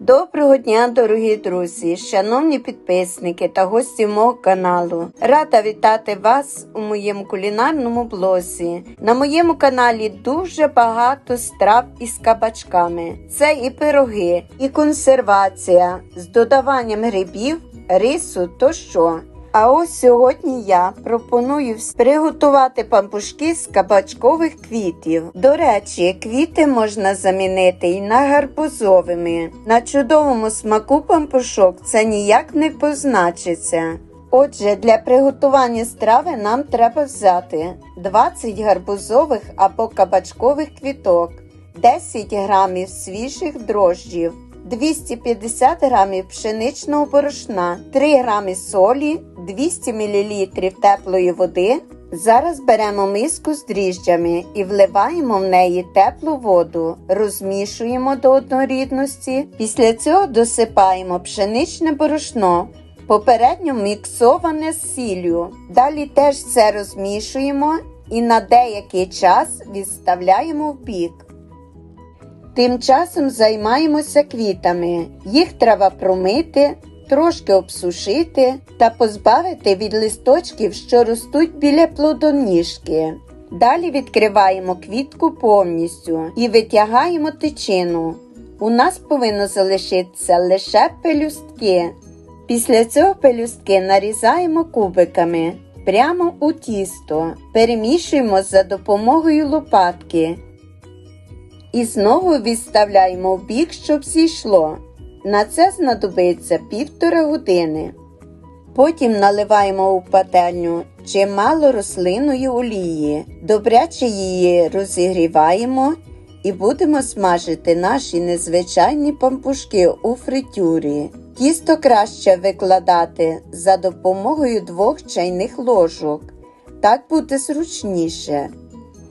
Доброго дня, дорогі друзі, шановні підписники та гості мого каналу. Рада вітати вас у моєму кулінарному блозі. На моєму каналі дуже багато страв із кабачками. Це і пироги, і консервація з додаванням грибів, рису тощо. А ось сьогодні я пропоную приготувати пампушки з кабачкових квітів. До речі, квіти можна замінити і на гарбузовими. На чудовому смаку пампушок це ніяк не позначиться. Отже, для приготування страви нам треба взяти 20 гарбузових або кабачкових квіток, 10 грамів свіжих дрожджів, 250 грамів пшеничного борошна, 3 грами солі, 200 мл теплої води. Зараз беремо миску з дріжджами і вливаємо в неї теплу воду, розмішуємо до однорідності. Після цього досипаємо пшеничне борошно, попередньо міксоване з сіллю. Далі теж все розмішуємо і на деякий час відставляємо в бік. Тим часом займаємося квітами. Їх треба промити, трошки обсушити та позбавити від листочків, що ростуть біля плодоніжки. Далі відкриваємо квітку повністю і витягаємо тичину. У нас повинно залишитися лише пелюстки. Після цього пелюстки нарізаємо кубиками прямо у тісто, перемішуємо за допомогою лопатки. І знову відставляємо в бік, щоб зійшло. На це знадобиться півтора години. Потім наливаємо у пательню чимало рослинної олії, добряче її розігріваємо і будемо смажити наші незвичайні пампушки у фритюрі. Тісто краще викладати за допомогою двох чайних ложок. Так буде зручніше.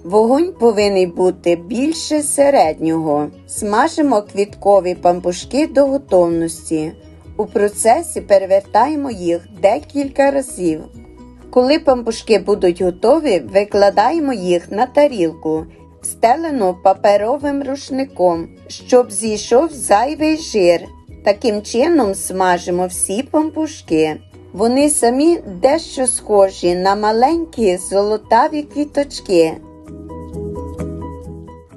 Вогонь повинен бути більше середнього. Смажимо квіткові пампушки до готовності. У процесі перевертаємо їх декілька разів. Коли пампушки будуть готові, викладаємо їх на тарілку, встелену паперовим рушником, щоб зійшов зайвий жир. Таким чином смажимо всі пампушки. Вони самі дещо схожі на маленькі золотаві квіточки.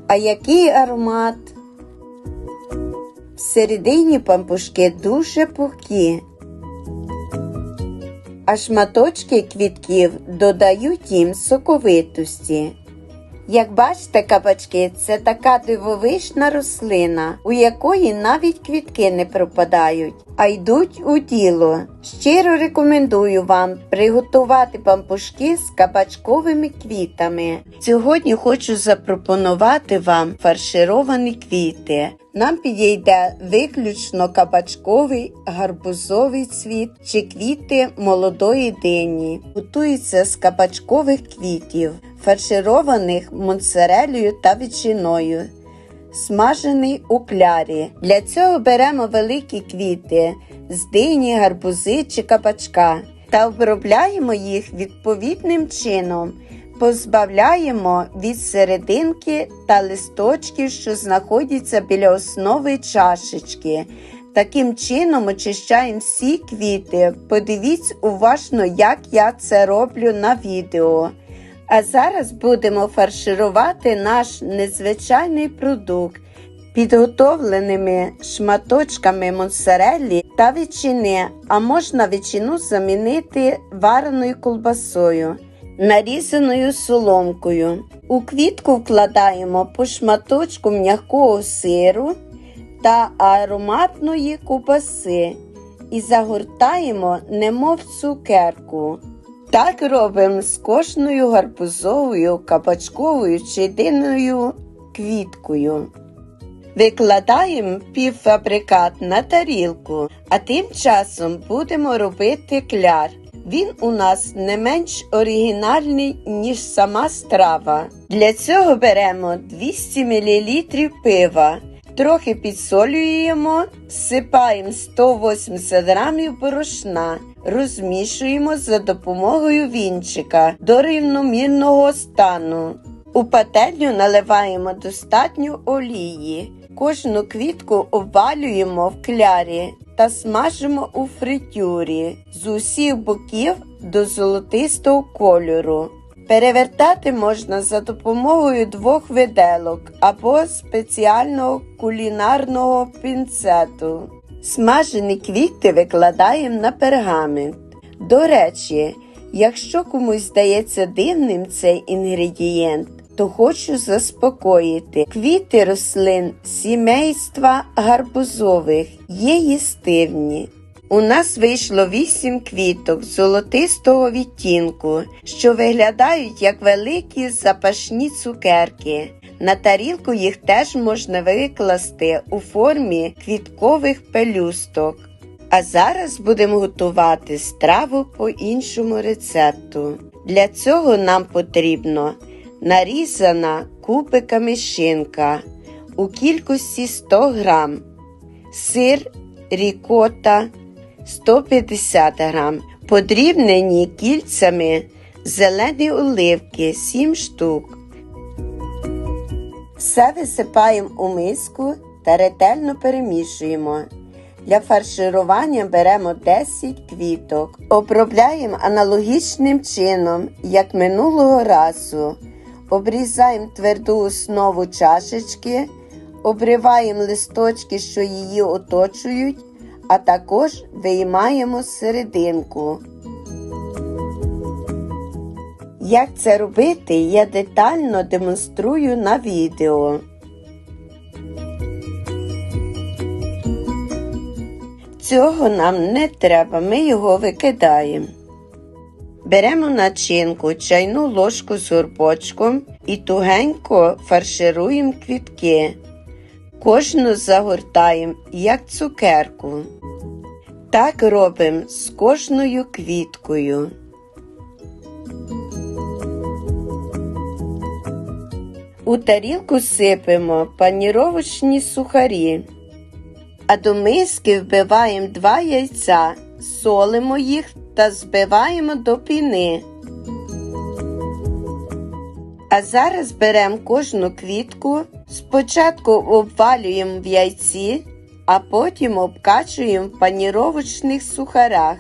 А який аромат? Всередині пампушки дуже пухкі, а шматочки квітків додають їм соковитості. Як бачите, кабачки це така дивовижна рослина, у якої навіть квітки не пропадають, а йдуть у діло. Щиро рекомендую вам приготувати пампушки з кабачковими квітами. Сьогодні хочу запропонувати вам фаршировані квіти. Нам підійде виключно кабачковий гарбузовий цвіт чи квіти молодої дині. Готується з кабачкових квітів, фаршированих моцарелею та ветчиною. Смажений у клярі. Для цього беремо великі квіти з дині, гарбузи чи кабачка та обробляємо їх відповідним чином. Позбавляємо від серединки та листочків, що знаходяться біля основи чашечки. Таким чином очищаємо всі квіти. Подивіться уважно, як я це роблю на відео. А зараз будемо фарширувати наш незвичайний продукт підготовленими шматочками моцареллі та ветчини, а можна ветчину замінити вареною колбасою, нарізаною соломкою. У квітку вкладаємо по шматочку м'якого сиру та ароматної кубаси і загортаємо, немов цукерку. Так робимо з кожною гарбузовою, кабачковою чи диною квіткою. Викладаємо півфабрикат на тарілку, а тим часом будемо робити кляр. Він у нас не менш оригінальний, ніж сама страва. Для цього беремо 200 мл пива, трохи підсолюємо, всипаємо 180 г борошна, розмішуємо за допомогою вінчика до рівномірного стану. У пательню наливаємо достатньо олії. Кожну квітку обвалюємо в клярі та смажимо у фритюрі з усіх боків до золотистого кольору. Перевертати можна за допомогою двох виделок або спеціального кулінарного пінцету. Смажені квіти викладаємо на пергамент. До речі, якщо комусь здається дивним цей інгредієнт, то хочу заспокоїти. Квіти рослин сімейства гарбузових є їстивні. У нас вийшло вісім квіток золотистого відтінку, що виглядають як великі запашні цукерки. На тарілку їх теж можна викласти у формі квіткових пелюсток. А зараз будемо готувати страву по іншому рецепту. Для цього нам потрібно нарізана кубиками шинка у кількості 100 грам, сир рікота 150 грам, подрібнені кільцями зелені оливки 7 штук. Все висипаємо у миску та ретельно перемішуємо. Для фарширування беремо 10 квіток. Обробляємо аналогічним чином, як минулого разу. Обрізаємо тверду основу чашечки, обриваємо листочки, що її оточують, а також виймаємо серединку. Як це робити, я детально демонструю на відео. Цього нам не треба, ми його викидаємо. Беремо начинку, чайну ложку з горбочком і тугенько фаршируємо квітки. Кожну загортаємо, як цукерку. Так робимо з кожною квіткою. У тарілку сипемо паніровочні сухарі, а до миски вбиваємо два яйця, солимо їх та збиваємо до піни. А зараз беремо кожну квітку, спочатку обвалюємо в яйці, а потім обкачуємо в паніровочних сухарах.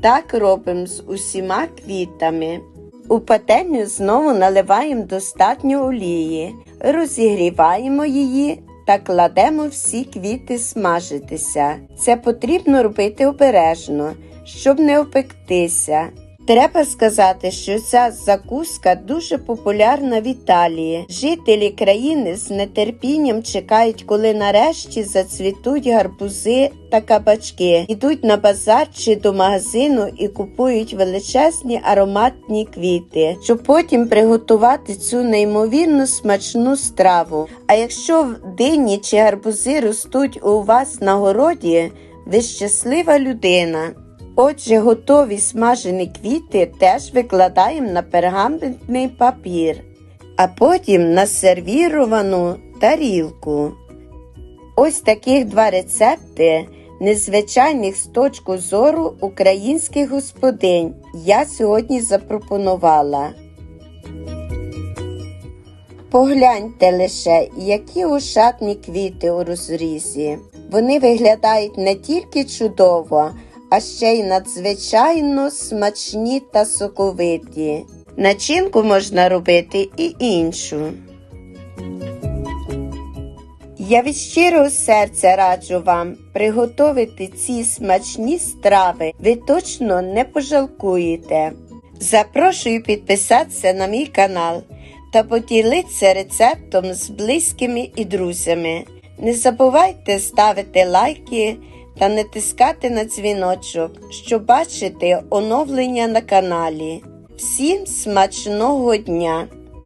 Так робимо з усіма квітами. У пательню знову наливаємо достатньо олії, розігріваємо її та кладемо всі квіти смажитися. Це потрібно робити обережно, щоб не опектися. Треба сказати, що ця закуска дуже популярна в Італії. Жителі країни з нетерпінням чекають, коли нарешті зацвітуть гарбузи та кабачки, йдуть на базар чи до магазину і купують величезні ароматні квіти, щоб потім приготувати цю неймовірно смачну страву. А якщо дині чи гарбузи ростуть у вас на городі, ви щаслива людина. Отже, готові смажені квіти теж викладаємо на пергаментний папір, а потім на сервіровану тарілку. Ось таких два рецепти, незвичайних з точки зору українських господинь, я сьогодні запропонувала. Погляньте лише, які ошатні квіти у розрізі. Вони виглядають не тільки чудово, а ще й надзвичайно смачні та соковиті. Начинку можна робити і іншу. Я від щирого серця раджу вам приготувати ці смачні страви. Ви точно не пожалкуєте. Запрошую підписатися на мій канал та поділитися рецептом з близькими і друзями. Не забувайте ставити лайки та натискати на дзвіночок, щоб бачити оновлення на каналі. Всім смачного дня!